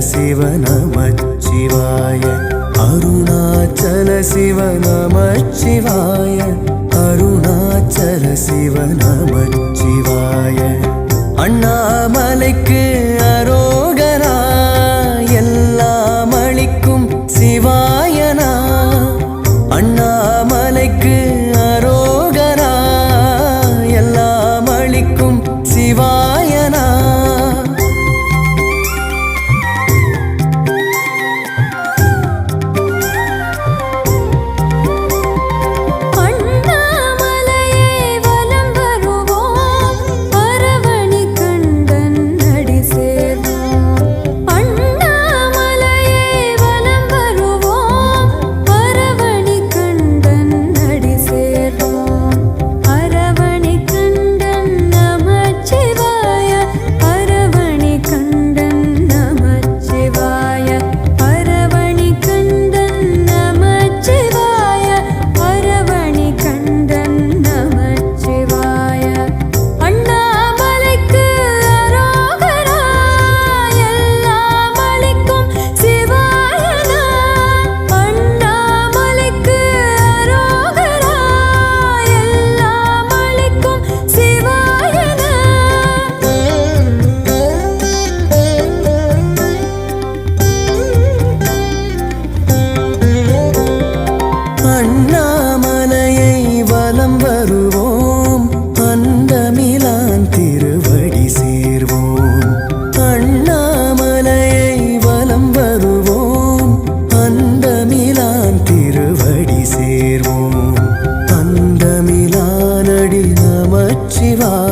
சிவ நம சிவாய அருணாச்சல சிவ நம சிவாய அருணாச்சல சிவ நம சிவாய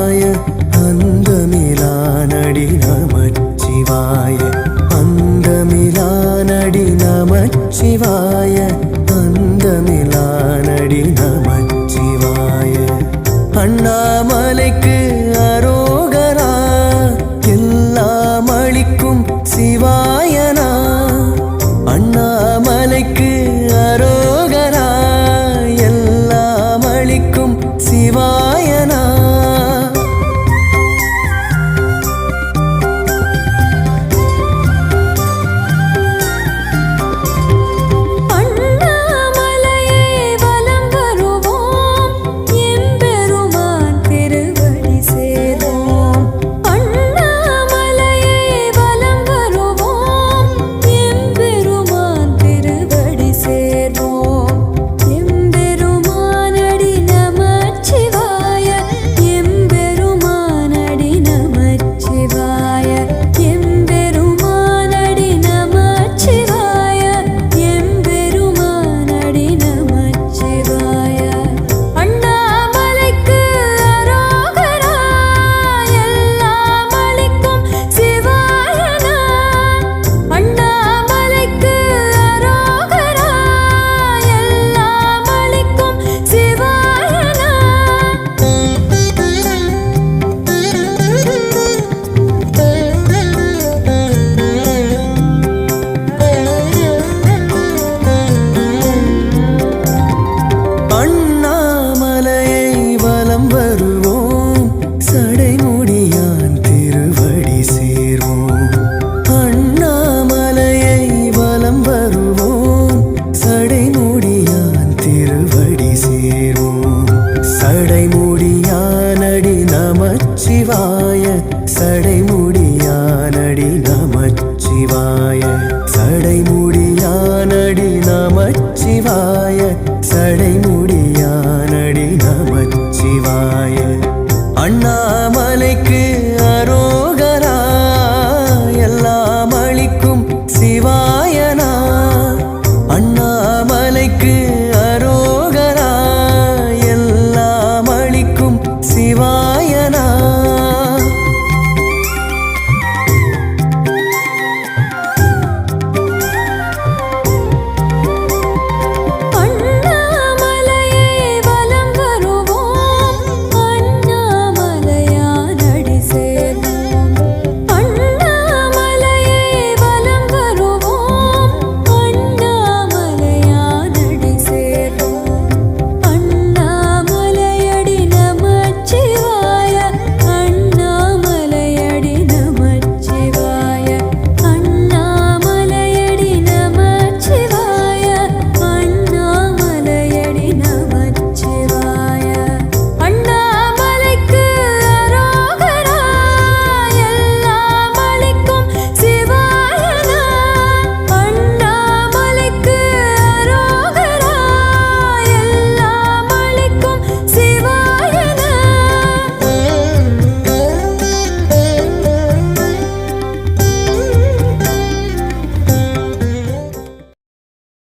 சிவாய அந்த மிலானடி நம சிவாய அந்த மிலானடி நம சிவாய அந்த மிலானடி நம நமச்சிவாய